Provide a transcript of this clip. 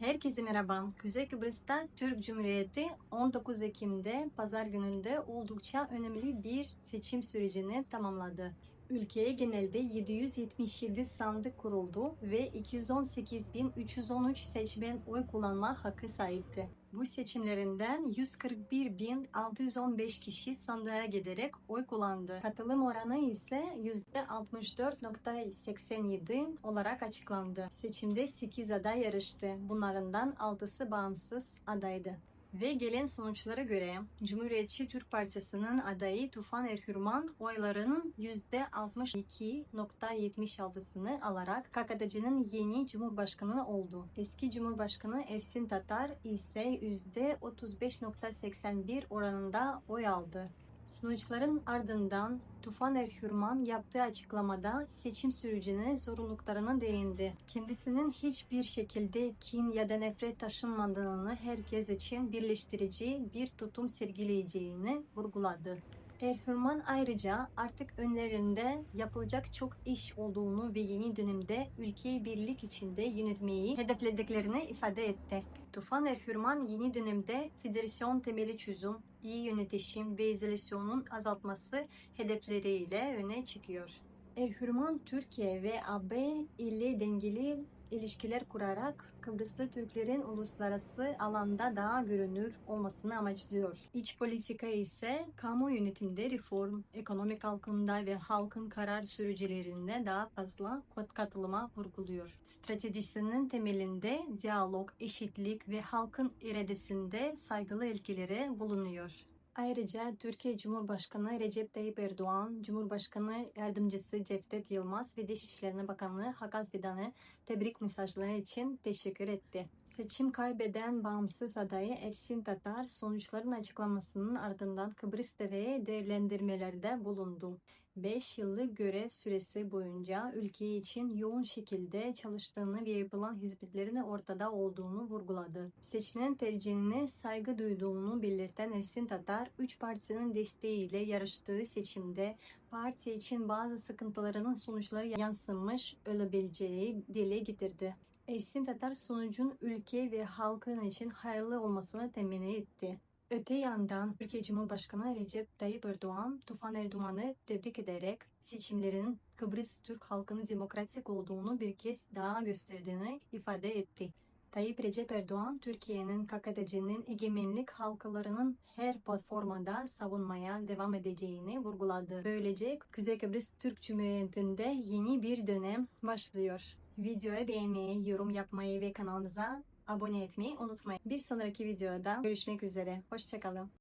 Herkese merhaba. Kuzey Kıbrıs'ta Türk Cumhuriyeti 19 Ekim'de pazar gününde oldukça önemli bir seçim sürecini tamamladı. Ülkeye genelde 777 sandık kuruldu ve 218.313 seçmen oy kullanma hakkı sahipti. Bu seçimlerinden 141.615 kişi sandığa giderek oy kullandı. Katılım oranı ise %64.87 olarak açıklandı. Seçimde 8 aday yarıştı. Bunlardan 6'sı bağımsız adaydı. Ve gelen sonuçlara göre Cumhuriyetçi Türk Partisi'nin adayı Tufan Erhürman oylarının %62.76'sını alarak KKTC'nin yeni Cumhurbaşkanı oldu. Eski Cumhurbaşkanı Ersin Tatar ise %35.81 oranında oy aldı. Sonuçların ardından Tufan Erhürman yaptığı açıklamada seçim sürecine zorunluluklarına değindi. Kendisinin hiçbir şekilde kin ya da nefret taşınmadığını herkes için birleştirici bir tutum sergileyeceğini vurguladı. Erhürman ayrıca artık önlerinde yapılacak çok iş olduğunu ve yeni dönemde ülkeyi birlik içinde yönetmeyi hedeflediklerini ifade etti. Tufan Erhürman yeni dönemde federasyon temeli çözüm, iyi yönetişim ve izolasyonun azaltması hedefleriyle öne çıkıyor. Erhürman Türkiye ve AB ile dengeli ilişkiler kurarak Kıbrıslı Türklerin uluslararası alanda daha görünür olmasını amaçlıyor. İç politika ise kamu yönetimde reform, ekonomik kalkınma ve halkın karar sürücülerinde daha fazla katılıma vurguluyor. Stratejisinin temelinde diyalog, eşitlik ve halkın iradesinde saygılı ilkeleri bulunuyor. Ayrıca Türkiye Cumhurbaşkanı Recep Tayyip Erdoğan, Cumhurbaşkanı Yardımcısı Cevdet Yılmaz ve Dışişleri Bakanı Hakan Fidan'ı tebrik mesajları için teşekkür etti. Seçim kaybeden bağımsız adayı Ersin Tatar sonuçların açıklamasının ardından Kıbrıs TV'ye değerlendirmelerde bulundu. 5 yıllık görev süresi boyunca ülke için yoğun şekilde çalıştığını ve yapılan hizmetlerin ortada olduğunu vurguladı. Seçmenin tercihine saygı duyduğunu belirten Ersin Tatar, 3 partinin desteğiyle yarıştığı seçimde parti için bazı sıkıntılarının sonuçları yansımış olabileceği dile getirdi. Ersin Tatar sonucun ülke ve halkın için hayırlı olmasını temenni etti. Öte yandan Türkiye Cumhurbaşkanı Recep Tayyip Erdoğan, Tufan Erdoğan'ı tebrik ederek seçimlerin Kıbrıs Türk halkının demokratik olduğunu bir kez daha gösterdiğini ifade etti. Tayyip Recep Erdoğan, Türkiye'nin KKTC'nin egemenlik halkalarının her platformada savunmaya devam edeceğini vurguladı. Böylece Kuzey Kıbrıs Türk Cumhuriyeti'nde yeni bir dönem başlıyor. Videoyu beğenmeyi, yorum yapmayı ve kanalımıza abone etmeyi unutmayın. Bir sonraki videoda görüşmek üzere. Hoşçakalın.